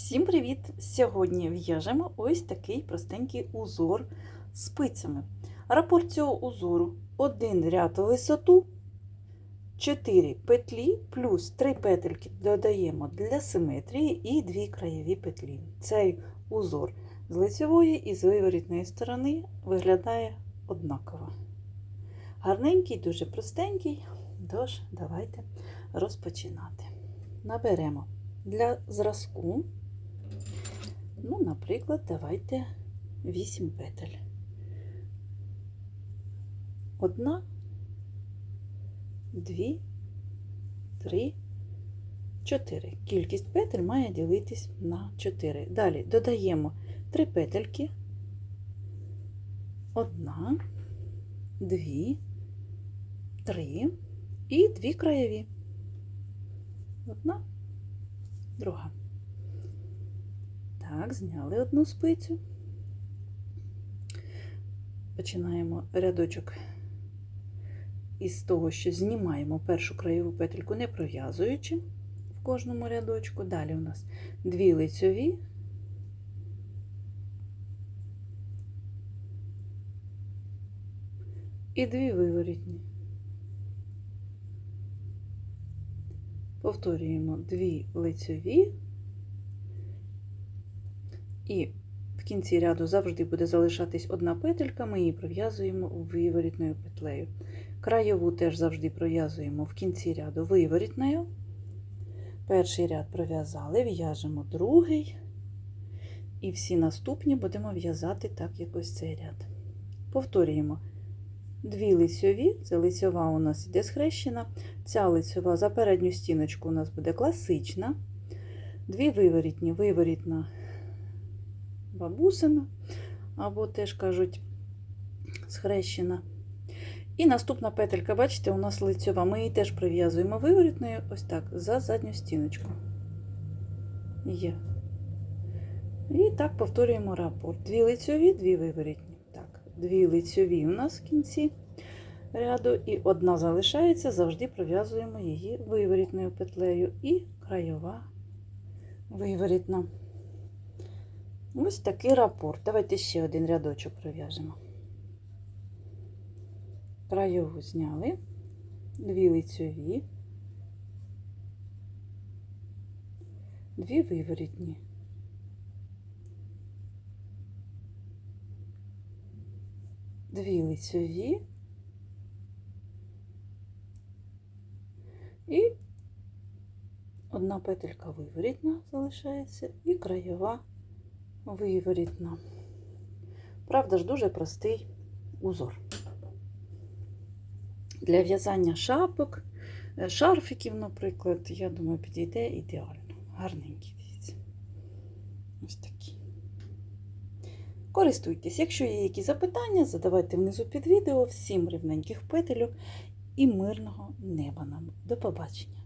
Всім привіт! Сьогодні в'яжемо ось такий простенький узор спицями. Рапорт цього узору один ряд у висоту, 4 петлі плюс 3 петельки додаємо для симетрії і 2 краєві петлі. Цей узор з лицевої і з виворітної сторони виглядає однаково. Гарненький, дуже простенький, тож давайте розпочинати. Наберемо для зразку, ну, наприклад, давайте 8 петель. Одна, дві, три, чотири. Кількість петель має ділитись на 4. Далі додаємо 3 петельки. Одна, дві, три і дві краєві. Одна, друга. Так, зняли одну спицю. Починаємо рядочок із того, що знімаємо першу краєву петельку, не пров'язуючи в кожному рядочку. Далі у нас дві лицьові. І дві виворітні. Повторюємо дві лицьові, і в кінці ряду завжди буде залишатись одна петелька, ми її пров'язуємо виворітною петлею. Краєву теж завжди пров'язуємо в кінці ряду виворітною. Перший ряд пров'язали, в'яжемо другий, і всі наступні будемо в'язати так, як ось цей ряд. Повторюємо. Дві лицьові, це лицьова у нас іде схрещена. Ця лицьова за передню стіночку у нас буде класична. Дві виворітні, виворітна бабусина, або теж кажуть схрещена. І наступна петелька, бачите, у нас лицьова. Ми її теж прив'язуємо виворітною, ось так, за задню стіночку. Є. І так повторюємо рапорт. Дві лицьові, дві виворітні. Так, дві лицьові у нас в кінці ряду, і одна залишається, завжди пров'язуємо її виворітною петлею і краєва виворітна. Ось такий рапорт. Давайте ще один рядочок пров'яжемо. Краєву зняли, дві лицьові, дві виворітні. Дві лицьові і одна петелька виворітна залишається і краєва виворітна. Правда ж, дуже простий узор. Для в'язання шапок, е, шарфиків, наприклад, я думаю, підійде ідеально. Гарненький, дивіться. Ось такі. Користуйтесь. Якщо є якісь запитання, задавайте внизу під відео. Всім рівненьких петельок і мирного неба нам. До побачення!